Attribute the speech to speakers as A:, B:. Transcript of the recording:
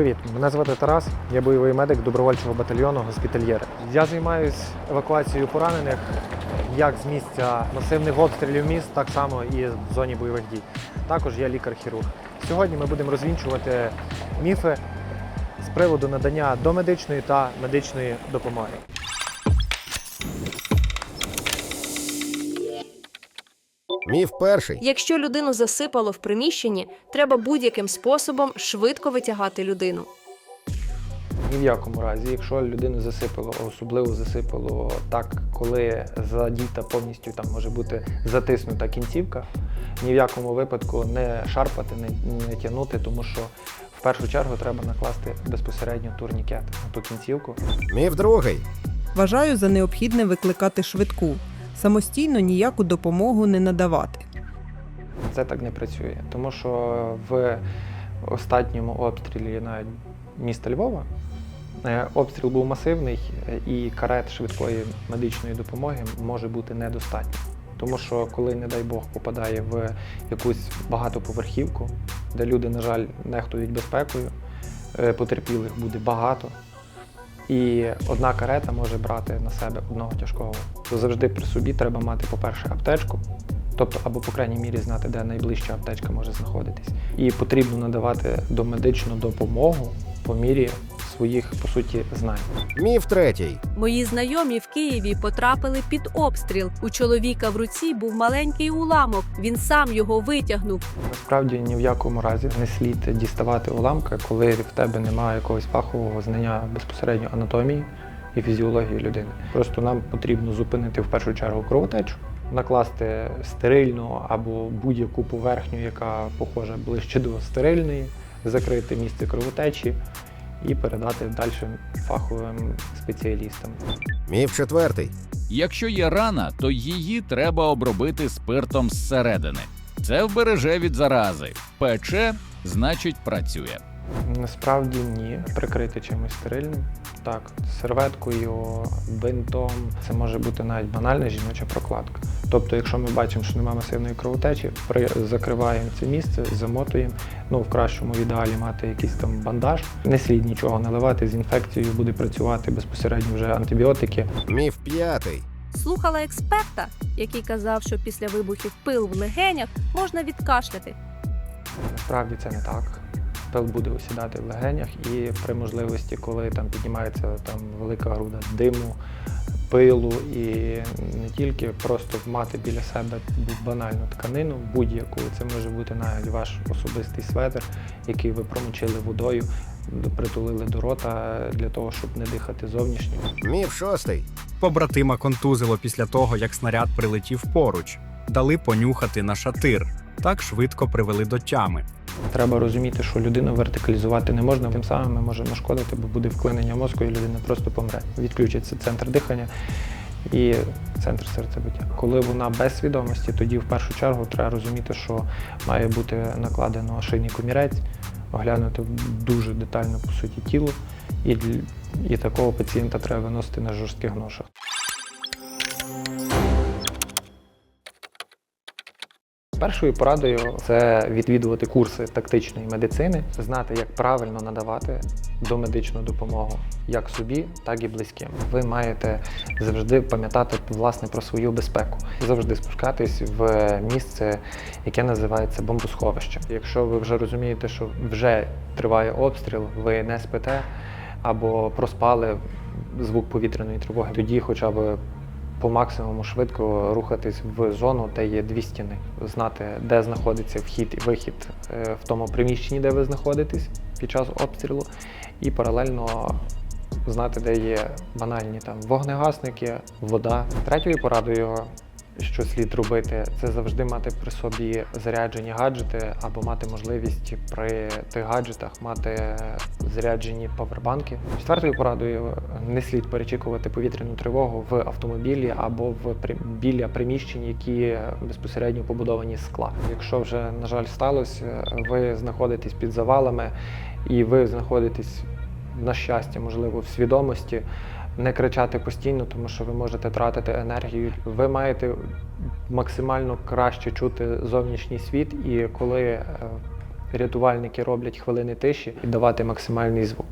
A: Привіт, мене звати Тарас, я бойовий медик добровольчого батальйону госпітальєри. Я займаюся евакуацією поранених як з місця масивних обстрілів міст, так само і в зоні бойових дій. Також я лікар-хірург. Сьогодні ми будемо розвінчувати міфи з приводу надання домедичної та медичної допомоги.
B: Міф перший.
C: Якщо людину засипало в приміщенні, треба будь-яким способом швидко витягати людину.
A: Ні в якому разі, якщо людину засипало, особливо засипало так, коли задіта повністю там може бути затиснута кінцівка, ні в якому випадку не шарпати, не, не тягнути, тому що в першу чергу треба накласти безпосередньо турнікет на ту кінцівку.
B: Міф другий.
D: Вважаю за необхідне викликати швидку, самостійно ніяку допомогу не надавати.
A: Це так не працює, тому що в останньому обстрілі навіть міста Львова е, обстріл був масивний е, і карет швидкої медичної допомоги може бути недостатньо. Тому що коли, не дай Бог, попадає в якусь багатоповерхівку, де люди, на жаль, нехтують безпекою, е, потерпілих буде багато. І одна карета може брати на себе одного тяжкого. Завжди при собі треба мати, по-перше, аптечку, тобто або, по крайній мірі, знати, де найближча аптечка може знаходитись. І потрібно надавати домедичну допомогу по мірі своїх, по суті, знань.
B: Міф третій.
E: Мої знайомі в Києві потрапили під обстріл. У чоловіка в руці був маленький уламок. Він сам його витягнув.
A: Насправді ні в якому разі не слід діставати уламка, коли в тебе немає якогось фахового знання безпосередньо анатомії і фізіології людини. Просто нам потрібно зупинити в першу чергу кровотечу, накласти стерильну або будь-яку поверхню, яка похожа ближче до стерильної, закрити місце кровотечі і передати далі фаховим спеціалістам.
B: Міф четвертий.
F: Якщо є рана, то її треба обробити спиртом зсередини. Це вбереже від зарази. Пече, значить, працює.
A: Насправді ні. Прикрити чимось стерильним. Так, серветкою, бинтом. Це може бути навіть банальна жіноча прокладка. Тобто, якщо ми бачимо, що немає масивної кровотечі, при... закриваємо це місце, замотуємо. Ну, в кращому в ідеалі мати якийсь там бандаж. Не слід нічого наливати, з інфекцією буде працювати безпосередньо вже антибіотики.
B: Міф п'ятий.
E: Слухала експерта, який казав, що після вибухів пил в легенях можна відкашляти.
A: Насправді це не так. Пил буде осідати в легенях, і при можливості, коли там піднімається там велика груда диму, пилу і не тільки просто мати біля себе банальну тканину, будь-яку. Це може бути навіть ваш особистий светр, який ви промочили водою, притулили до рота для того, щоб не дихати зовнішнім.
B: Міф шостий.
G: Побратима контузило після того, як снаряд прилетів поруч. Дали понюхати на шатир. Так швидко привели до тями.
A: Треба розуміти, що людину вертикалізувати не можна, тим самим ми можемо нашкодити, бо буде вклинення мозку, і людина просто помре. Відключиться центр дихання і центр серцебиття. Коли вона без свідомості, тоді в першу чергу треба розуміти, що має бути накладено шийний комірець, оглянути дуже детально по суті тіло, і, і такого пацієнта треба виносити на жорстких ношах. Першою порадою це відвідувати курси тактичної медицини, знати, як правильно надавати домедичну допомогу як собі, так і близьким. Ви маєте завжди пам'ятати власне про свою безпеку, завжди спускатись в місце, яке називається бомбосховище. Якщо ви вже розумієте, що вже триває обстріл, ви не спите або проспали звук повітряної тривоги, тоді хоча б по максимуму швидко рухатись в зону, де є дві стіни, знати, де знаходиться вхід і вихід е, в тому приміщенні, де ви знаходитесь під час обстрілу, і паралельно знати, де є банальні там вогнегасники, вода. Третьою порадою, що слід робити, це завжди мати при собі заряджені гаджети або мати можливість при тих гаджетах мати заряджені павербанки. Четвертою порадою не слід перечікувати повітряну тривогу в автомобілі або в біля приміщень, які безпосередньо побудовані з скла. Якщо вже на жаль сталося, ви знаходитесь під завалами і ви знаходитесь на щастя, можливо, в свідомості. Не кричати постійно, тому що ви можете тратити енергію. Ви маєте максимально краще чути зовнішній світ, і коли е, рятувальники роблять хвилини тиші і давати максимальний звук.